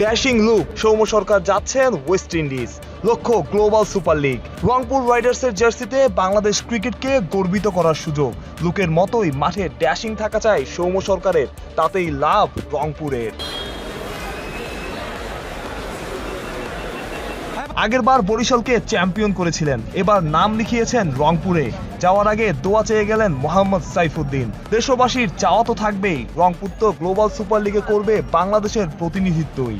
Dashing look Soumya Sarkar যাচ্ছেন West Indies লক্ষ্য global super league Rangpur রাইডার্সের জার্সিতে বাংলাদেশ ক্রিকেটকে গর্বিত করার সুযোগ। লুকের মতোই মাঠে ড্যাশিং থাকা চাই সৌম্য সরকারের, তাতেই লাভ রংপুরের। আগেরবার বরিশালকে চ্যাম্পিয়ন করেছিলেন, এবার নাম লিখিয়েছেন রংপুরে। যাওয়ার আগে দোয়া চেয়ে গেলেন মোহাম্মদ সাইফুদ্দিন। দেশবাসীর চাওয়া তো থাকবেই। রংপুর তো গ্লোবাল সুপার লিগে করবে বাংলাদেশের প্রতিনিধিত্বই।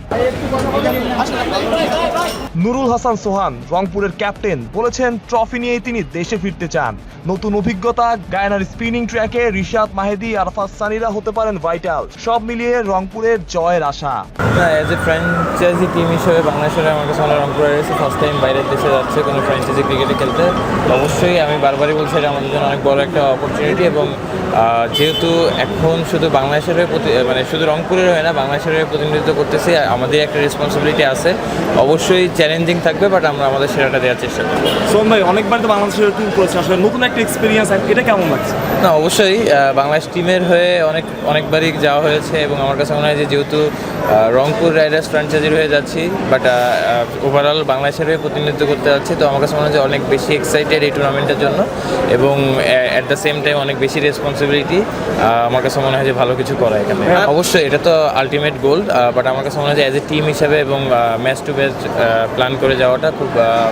নুরুল হাসান সোহান, রংপুরের ক্যাপ্টেন, বলেছেন ট্রফি নিয়েই তিনি দেশে ফিরতে চান। নতুন অভিজ্ঞতা, গায়নার স্পিনিং ট্র্যাকে রিশাদ মাহেদি, আরফাত সানিরা হতে পারেন ভাইটাল। সব মিলিয়ে রংপুরের জয়ের আশা। অ্যাজ এ ফ্র্যাঞ্চাইজি টিম হিসেবে বাংলাদেশের আমার কাছে ফার্স্ট টাইম বাইরের দেশে যাচ্ছে কোনো ফ্র্যাঞ্চাইজি ক্রিকেটে খেলতে। অবশ্যই আমি বারবারই এটা আমাদের জন্য অনেক বড় একটা অপরচুনিটি এবং যেহেতু এখন শুধু বাংলাদেশের হয়ে প্রতি- মানে শুধু রংপুরের হয় না বাংলাদেশের হয়ে প্রতিনিধিত্ব করতেছি আমাদের একটা রেসপন্সিবিলিটি আছে। অবশ্যই চ্যালেঞ্জিং থাকবে বাট আমরা আমাদের সেরাটা দেওয়ার চেষ্টা করব। সোম ভাই অনেকবার তো বাংলাদেশের ট্যুর করেছে আসলে নতুন একটা এক্সপিরিয়েন্স এটা কেমন লাগছে? না অবশ্যই বাংলাদেশ টিমের হয়ে অনেক অনেকবারই যাওয়া হয়েছে এবং আমার কাছে মনে হয় যে যেহেতু রংপুর রাইডার্স ফ্র্যাঞ্চাইজির হয়ে যাচ্ছি বাট ওভারঅল বাংলাদেশের হয়ে প্রতিনিধিত্ব করতে যাচ্ছি তো আমার কাছে মনে হয় যে অনেক বেশি এক্সাইটেড এই টুর্নামেন্টের জন্য। এবং অ্যাট দ্য সেম টাইম অনেক বেশি রেসপন্সিবিলিটি আমার কাছে মনে হয় যে ভালো কিছু করা এখানে। অবশ্যই এটা তো আলটিমেট গোল বাট আমার কাছে মনে হয় যে অ্যাজ এ টিম হিসেবে এবং ম্যাচ টু ম্যাচ প্ল্যান করে যাওয়াটা খুব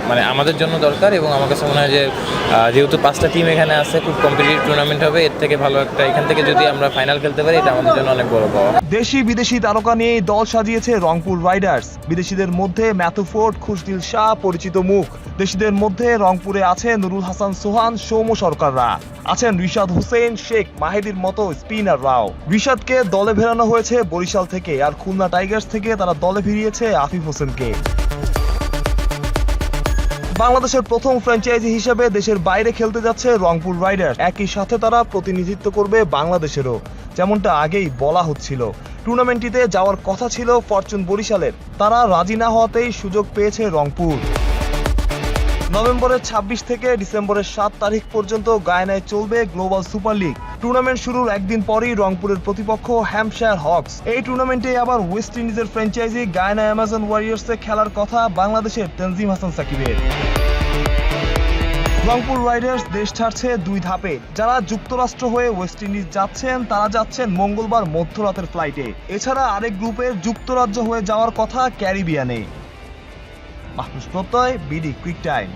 মানে আমাদের জন্য দরকার এবং আমার কাছে মনে হয় যে যেহেতু পাঁচটা টিম এখানে আছে খুব কম্পিটিটিভ টুর্নামেন্ট হবে এর থেকে ভালো একটা এখান থেকে যদি আমরা ফাইনাল খেলতে পারি এটা আমাদের জন্য অনেক বড় পাওয়া। দেশি বিদেশি তারকা নিয়ে দল সাজিয়েছে রংপুর রাইডার্স। বিদেশিদের মধ্যে ম্যাথু ফোর্ড খুশদিল শাহ পরিচিত মুখ। দেশিদের মধ্যে রংপুরে আছে নুরুল হাসান সোহান সৌম্য সরকাররা। আছেন রিশাদ হোসেন, শেখ মাহেদির মতো স্পিনাররাও রিশাদকে দলে ফেরানো হয়েছে বরিশাল থেকে আর খুলনা টাইগার্স থেকে তারা দলে ফিরিয়েছে আফিফ হোসেনকে। বাংলাদেশের প্রথম ফ্র্যাঞ্চাইজি হিসেবে দেশের বাইরে খেলতে যাচ্ছে রংপুর রাইডার্স। একই সাথে তারা প্রতিনিধিত্ব করবে বাংলাদেশেরও। যেমনটা আগেই বলা হচ্ছিল। টুর্নামেন্টটিতে যাওয়ার কথা ছিল ফরচুন বরিশালের। তারা রাজি না হওয়াতেই সুযোগ পেয়েছে রংপুর। নভেম্বরের ২৬ থেকে ডিসেম্বরের সাত তারিখ পর্যন্ত গায়নায় চলবে গ্লোবাল সুপার লিগ। টুর্নামেন্ট শুরুর একদিন পরেই রংপুরের প্রতিপক্ষ হ্যাম্পশায়ার হকস। এই টুর্নামেন্টে আবার ওয়েস্ট ইন্ডিজের ফ্র্যাঞ্চাইজি গায়না অ্যামাজন ওয়ারিয়ার্সে খেলার কথা বাংলাদেশের তেনজিম হাসান সাকিবের। রংপুর রাইডার্স দেশ ছাড়ছে দুই ধাপে। যারা যুক্তরাষ্ট্র হয়ে ওয়েস্ট ইন্ডিজ যাচ্ছেন, তারা যাচ্ছেন মঙ্গলবার মধ্যরাতের ফ্লাইটে। এছাড়া আরেক গ্রুপের যুক্তরাজ্য হয়ে যাওয়ার কথা ক্যারিবিয়ানে। মাহফুজ প্রত্যয় বিডি কুইক টাইম।